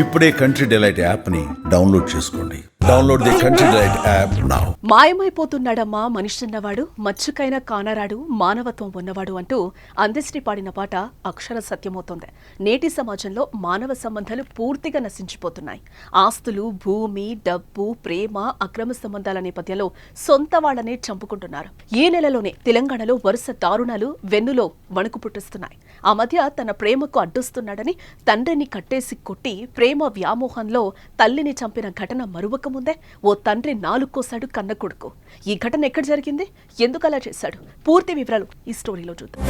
ఇప్పుడే country Delight యాప్ని download చేసుకోండి. Download the Country Delight app now మాయమైపోతున్నాడమ్మా మనిషిన్నవాడు మచ్చుకైనా కానరాడు మానవత్వం ఉన్నవాడు అంటూ అందశ్రీ పాడిన పాట అక్షర సత్యమవుతోంది. నేటి సమాజంలో మానవ సంబంధాలు పూర్తిగా నశించిపోతున్నాయి. ఆస్తులు భూమి డబ్బు ప్రేమ అక్రమ సంబంధాల నేపథ్యంలో సొంత వాళ్ళనే చంపుకుంటున్నారు. ఈ నెలలోనే తెలంగాణలో వరుస దారుణాలు వెన్నులో వణుకు పుట్టిస్తున్నాయి. ఆ మధ్య తన ప్రేమకు అడ్డుస్తున్నాడని తండ్రిని కట్టేసి కొట్టి ప్రేమ వ్యామోహంలో తల్లిని చంపిన ఘటన మరువకముందే ఓ తండ్రి నాలుగు కోసాడు కన్న కొడుకు. ఈ ఘటన ఎక్కడ జరిగింది? ఎందుకు అలా చేశాడు? పూర్తి వివరాలు ఈ స్టోరీలో చూద్దాం.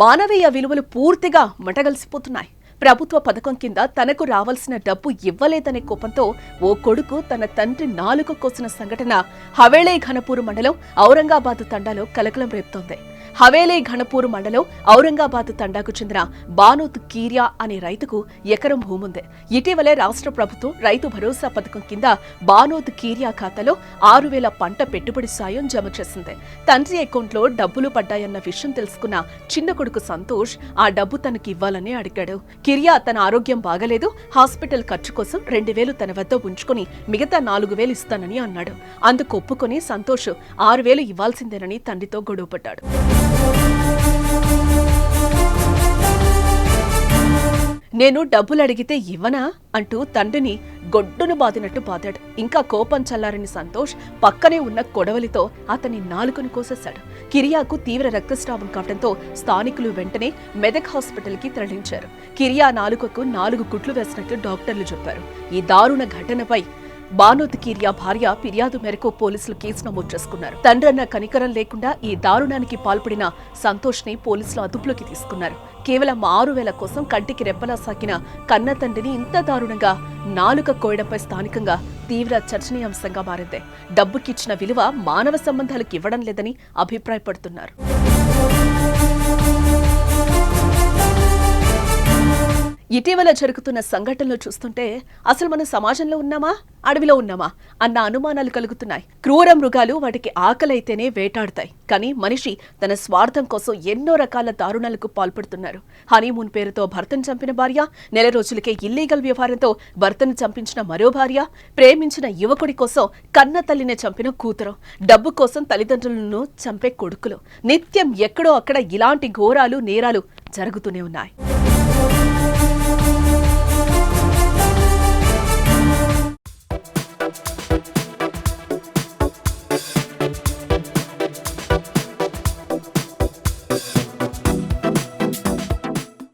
మానవీయ విలువలు పూర్తిగా మటగలిసిపోతున్నాయి. ప్రభుత్వ పథకం కింద తనకు రావాల్సిన డబ్బు ఇవ్వలేదనే కోపంతో ఓ కొడుకు తన తండ్రి నాలుక కోసిన సంఘటన హవేళే ఘనపూర్ మండలం ఔరంగాబాద్ తండాలో కలకలం రేపుతోంది. హవేలీ ఘనపూర్ మండలం ఔరంగాబాద్ తండాకు చెందిన బానోత్ కీరియా అనే రైతుకు ఎకరం భూముంది. ఇటీవలే రాష్ట్ర ప్రభుత్వం రైతు భరోసా పథకం కింద బానోత్ కీరియా ఖాతాలో ఆరు వేల పంట పెట్టుబడి సాయం జమ చేసింది. తండ్రి అకౌంట్లో డబ్బులు పడ్డాయన్న విషయం తెలుసుకున్న చిన్న కొడుకు సంతోష్ ఆ డబ్బు తనకి ఇవ్వాలని అడిగాడు. కిరియా తన ఆరోగ్యం బాగలేదు హాస్పిటల్ ఖర్చు కోసం రెండు వేలు తన వద్ద ఉంచుకుని మిగతా నాలుగు వేలు ఇస్తానని అన్నాడు. అందుకు ఒప్పుకొని సంతోష్ ఆరు వేలు ఇవ్వాల్సిందేనని తండ్రితో గొడవపడ్డాడు. నేను డబ్బులు అడిగితే ఇవ్వనా? అంటూ తండ్రిని గొడ్డును బాదినట్టు బాదాడు. ఇంకా కోపం చల్లారని సంతోష్ పక్కనే ఉన్న కొడవలితో అతని నాలుకను కోసేశాడు. కిరియాకు తీవ్ర రక్తస్రావం కావడంతో స్థానికులు వెంటనే మెదక్ హాస్పిటల్కి తరలించారు. కిరియా నాలుకకు నాలుగు కుట్లు వేసినట్టు డాక్టర్లు చెప్పారు. ఈ దారుణ ఘటనపై బానోత్ కీరియా భార్య ఫిర్యాదు మేరకు పోలీసులు కేసు నమోదు చేసుకున్నారు. తండ్రన్న కనికరం లేకుండా ఈ దారుణానికి పాల్పడిన సంతోష్ని పోలీసులు అదుపులోకి తీసుకున్నారు. కేవలం ఆరు వేల కోసం కంటికి రెప్పలా సాకిన కన్న తండ్రిని ఇంత దారుణంగా నాలుక కోయడంపై స్థానికంగా తీవ్ర చర్చనీయాంశంగా మారింది. డబ్బుకిచ్చిన విలువ మానవ సంబంధాలకు ఇవ్వడం లేదని అభిప్రాయపడుతున్నారు. ఇటీవల జరుగుతున్న సంఘటనలు చూస్తుంటే అసలు మన సమాజంలో ఉన్నామా? అడవిలో ఉన్నామా? అన్న అనుమానాలు కలుగుతున్నాయి. క్రూర మృగాలు వాటికి ఆకలైతేనే వేటాడతాయి. కానీ మనిషి తన స్వార్థం కోసం ఎన్నో రకాల దారుణాలకు పాల్పడుతున్నారు. హనీమూన్ పేరుతో భర్తను చంపిన భార్య నెల రోజులకే ఇల్లీగల్ వ్యవహారంతో భర్తను చంపించిన మరో భార్య ప్రేమించిన యువకుడి కోసం కన్న తల్లిని చంపిన కూతురు. డబ్బు కోసం తల్లిదండ్రులను చంపే కొడుకులు. నిత్యం ఎక్కడో అక్కడ ఇలాంటి ఘోరాలు నేరాలు జరుగుతూనే ఉన్నాయి.